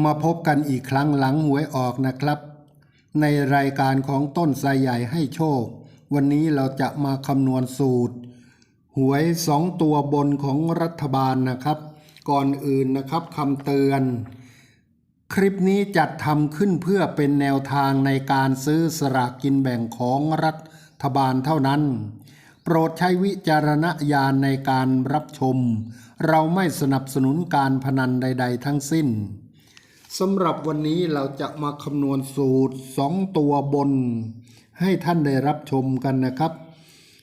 มาพบกันอีกครั้งหลังหวยออกนะครับ ในรายการของต้นไทรใหญ่ให้โชค วันนี้เราจะมาคำนวณสูตร หวยสองตัวบนของรัฐบาลนะครับ ก่อนอื่นนะครับคำเตือน คลิปนี้จัดทำขึ้นเพื่อเป็นแนวทางในการซื้อสลากกินแบ่งของรัฐบาลเท่านั้น โปรดใช้วิจารณญาณในการรับชม เราไม่สนับสนุนการพนันใด ๆ ทั้งสิ้น สำหรับวันนี้เราจะมาคำนวณสูตรสองตัวบน ให้ท่านได้รับชมกันนะครับ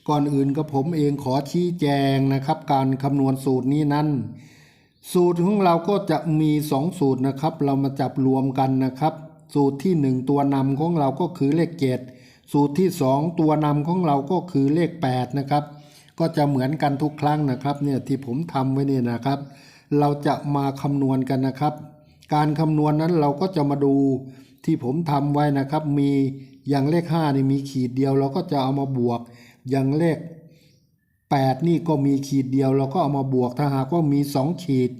ก่อนอื่นก็ผมเองขอชี้แจงนะครับ การคำนวณสูตรนี้นั้น สูตรของเราก็จะมีสองสูตรนะครับ เรามาจับรวมกันนะครับ สูตรที่หนึ่งตัวนำของเราก็คือเลขเจ็ดสูตรที่สองตัวนำของเราก็คือเลขแปดนะครับ ก็จะเหมือนกันทุกครั้งนะครับเนี่ยที่ผมทำไว้เนี่ยนะครับ เราจะมาคำนวณกันนะครับ การคำนวณนั้นเราก็จะมาดูที่ผมทำไว้นะครับ มีอย่างเลขห้านี่มีขีดเดียว เราก็จะเอามาบวก อย่างเลข 8 นี่ก็มีขีดเดียว เราก็เอามาบวกถ้าหากว่ามี 2 ขีด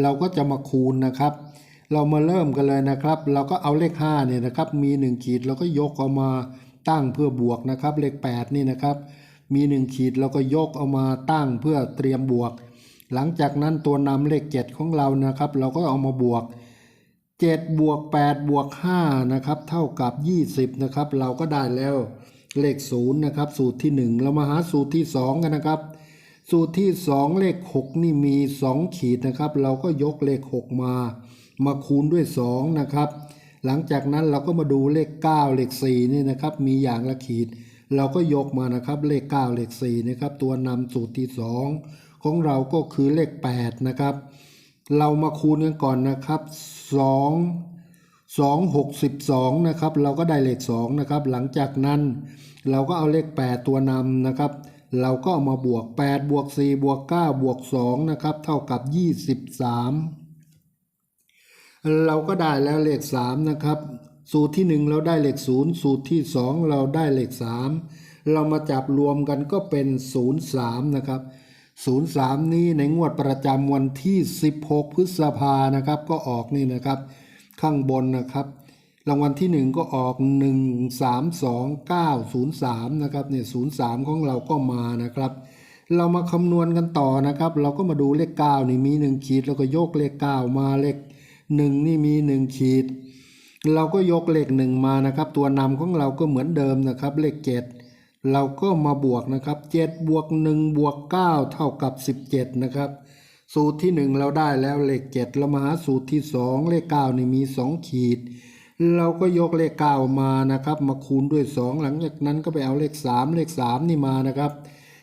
เราก็จะมาคูณนะครับ เรามาเริ่มกันเลยนะครับ เราก็เอาเลข5เนี่ยนะครับ มี 1 ขีดเราก็ยกเอามาตั้งเพื่อบวกนะครับ เลข 8 นี่นะครับ มี 1 ขีดเราก็ยกเอามาตั้งเพื่อเตรียมบวก หลังจากนั้นตัวนำเลข 7 ของเรานะครับ เราก็เอามาบวก 7บวก8บวก5นะครับเท่ากับ 20นะครับเราก็ได้แล้วเลข0นะครับสูตรที่ 1 เรามาหาสูตรที่ 2 กันนะครับ สูตรที่ 2 เลข 6 นี่มี 2 ขีดนะครับ เราก็ยกเลข 6 มา มาคูณด้วย 2 นะครับ หลังจากนั้นเราก็มาดูเลข 9 เลข4นี่นะครับมีอย่างละขีด เราก็ยกมานะครับเลข 9 เลข4นะครับตัวนำสูตรที่ 2 ของเราก็คือเลข8นะครับ เรามาคูณกันก่อนนะครับสองสองหกสิบสองนะครับ เราก็ได้เลขสองนะครับ หลังจากนั้นเราก็เอาเลขแปดตัวนำนะครับ เราก็เอามาบวกแปดบวกสี่บวกเก้าบวกสองนะครับ เท่ากับยี่สิบสามเราก็ได้แล้วเลขสามนะครับ สูตรที่หนึ่งเราได้เลขศูนย์สูตรที่สองเราได้เลขสามเรามาจับรวมกันก็เป็นศูนย์สามนะครับ 03 นี้ในงวดประจำวันที่ 16 พฤษภานะครับ ก็ออกนี่นะครับ ข้างบนนะครับ รางวัลที่ 1 ก็ออก 1 3 2 9 0 3 นะครับเนี่ย03 ของเราก็มานะครับ เรามาคำนวณกันต่อนะครับ เราก็มาดูเลข 9 นี่มี 1 ขีด แล้วก็ยกเลข 9 มาเลข 1 นี่มี 1 ขีด เราก็ยกเลข 1 มานะครับ ตัวนำของเราก็เหมือนเดิมนะครับ เลข 7 เราก็มาบวกนะครับ7บวก1บวก9เท่ากับ 17 นะครับ สูตรที่ 1 เราได้แล้วเลข 7 เรามาหาสูตรที่ 2 เลข 9 นี่มี 2 ขีด เราก็ยกเลข 9 มานะครับ มาคูณด้วย 2 หลังจากนั้นก็ไปเอาเลข 3 เลข 3 นี่มานะครับ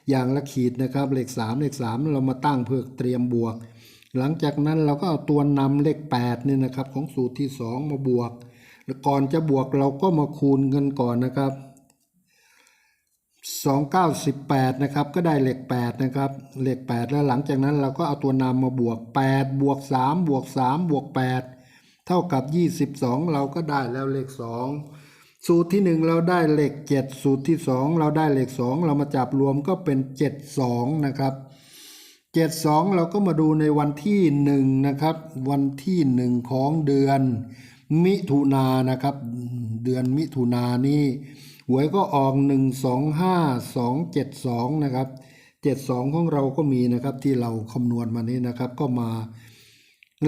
อย่างละขีดนะครับเลข 3 เลข 3 เรามาตั้งเพื่อเตรียมบวก หลังจากนั้นเราก็เอาตัวนำเลข8นี่นะครับของสูตรที่ 2 มาบวกก่อนจะบวกเราก็มาคูณกันก่อนนะครับ 2918นะครับ ก็ได้เลข8นะครับเลข8แล้วหลังจากนั้นเราก็เอาตัวนำมาบวก 8 บวก 3 บวก 3 บวก 8 เท่ากับ 22 เราก็ได้แล้วเลข 2 สูตรที่ 1 เราได้เลข7สูตรที่ 2 เราได้เลข2เรามาจับรวมก็เป็น 72 นะครับ 72 เราก็มาดูในวันที่ 1 นะครับ วันที่ 1 ของเดือนมิถุนานะครับ เดือนมิถุนานี้ หวยก็ออก1 2 5 2 7 2นะครับ72ของเราก็มีนะครับที่เราคำนวณมานี้นะครับก็มา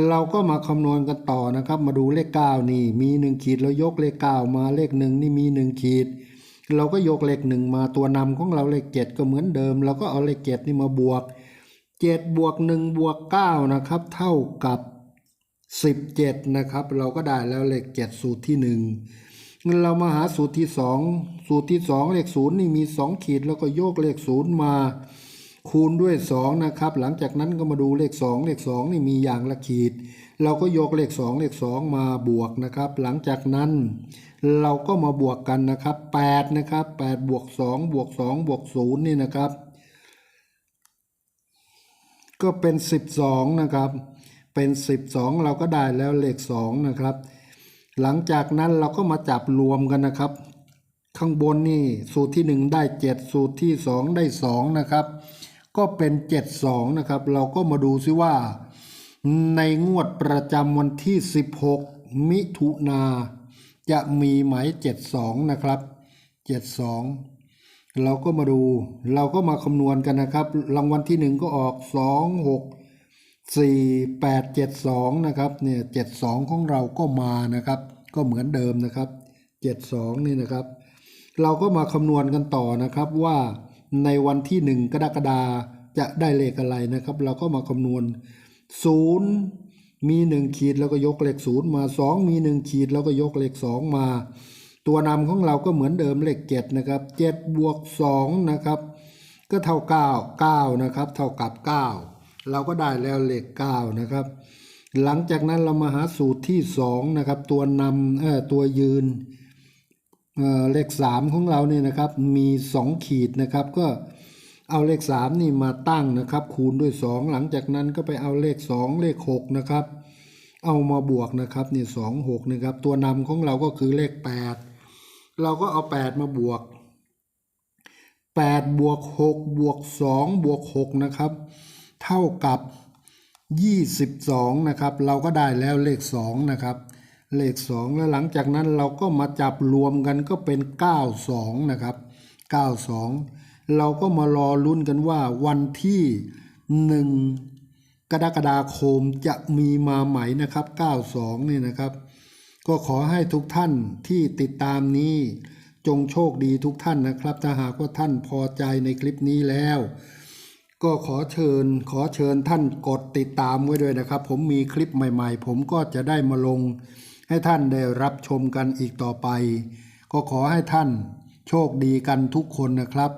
เราก็มาคำนวณกันต่อนะครับ มาดูเลข9นี่มี1ขีดเรายกเลข9มาเลข1นี่มี1ขีด เราก็ยกเลข1มาตัวนำของเราเลข7ก็เหมือนเดิม เราก็เอาเลข7นี่มาบวก7บวก1บวก9นะครับเท่ากับ17นะครับ เราก็ได้แล้วเลข7สูตรที่1 เรามาหาสูตรที่2สูตรที่2เลข0นี่มี2ขีดแล้วก็โยกเลข0มา คูณด้วย2นะครับ หลังจากนั้นก็มาดูเลข2เลข2นี่มีอย่างละขีด เราก็ยกเลข2เลข2มาบวกนะครับ หลังจากนั้นเราก็มาบวกกันนะครับ8นะครับ8บวก2บวก2บวก0นี่นะครับก็เป็น 12 นะครับ เป็น 12 เราก็ได้แล้วเลข 2 นะครับ หลังจากนั้นเราก็มาจับรวมกันนะครับ ข้างบนนี่สูตรที่ 1 ได้ 7 สูตรที่ 2 ได้ 2 นะครับ ก็เป็น 72 นะครับ เราก็มาดูซิว่า ในงวดประจำวันที่ 16 มิถุนาจะมีไหม 72 นะครับ 72 เราก็มาดูเราก็มาคำนวณกันนะครับ รางวัลที่หนึ่งก็ออก 2 4 8 7 2 นะครับเนี่ย72 ของเราก็มานะครับ ก็เหมือนเดิมนะครับ 72 นี่นะครับ เราก็มาคำนวณกันต่อนะครับว่าในวันที่หนึ่งกรกฎาจะได้เลขอะไรนะครับ เราก็มาคำนวณศูนย์มีหนึ่งขีดแล้วก็ยกเลขศูนย์มาสองมีหนึ่งขีดแล้วก็ยกเลขสองมา ตัวนำของเราก็เหมือนเดิมเลขเจ็ดนะครับเจ็ดบวกสองนะครับ ก็เท่าเก้าเก้านะครับ เท่ากับเก้า เราก็ได้แล้วเลขเก้านะครับ หลังจากนั้นเรามาหาสูตรที่สองนะครับตัวนำเอ่อตัวยืนเอ่อเลขสามของเราเนี่ยนะครับมีสองขีดนะครับ ก็เอาเลขสามนี่มาตั้งนะครับ คูณด้วยสองหลังจากนั้นก็ไปเอาเลขสองเลขหกนะครับ เอามาบวกนะครับนี่สองหกนะครับ ตัวนำของเราก็คือเลขแปดเราก็เอาแปดมาบวกแปดบวกหกบวกสองบวกหกนะครับ เท่ากับยี่สิบสองนะครับ เราก็ได้แล้วเลขสองนะครับ เลขสองแล้วหลังจากนั้นเราก็มาจับรวมกันก็เป็นเก้าสองนะครับเก้าสองเราก็มารอลุ้นกันว่าวันที่หนึ่งกรกฎาคมจะมีมาไหม่นะครับเก้าสองนี่นะครับ ก็ขอให้ทุกท่านที่ติดตามนี้จงโชคดีทุกท่านนะครับ ถ้าหากว่าท่านพอใจในคลิปนี้แล้ว ก็ขอเชิญขอเชิญท่านกดติดตามไว้ด้วยนะครับ ผมมีคลิปใหม่ๆ ผมก็จะได้มาลง ให้ท่านได้รับชมกันอีกต่อไป ก็ขอให้ท่านโชคดีกันทุกคนนะครับ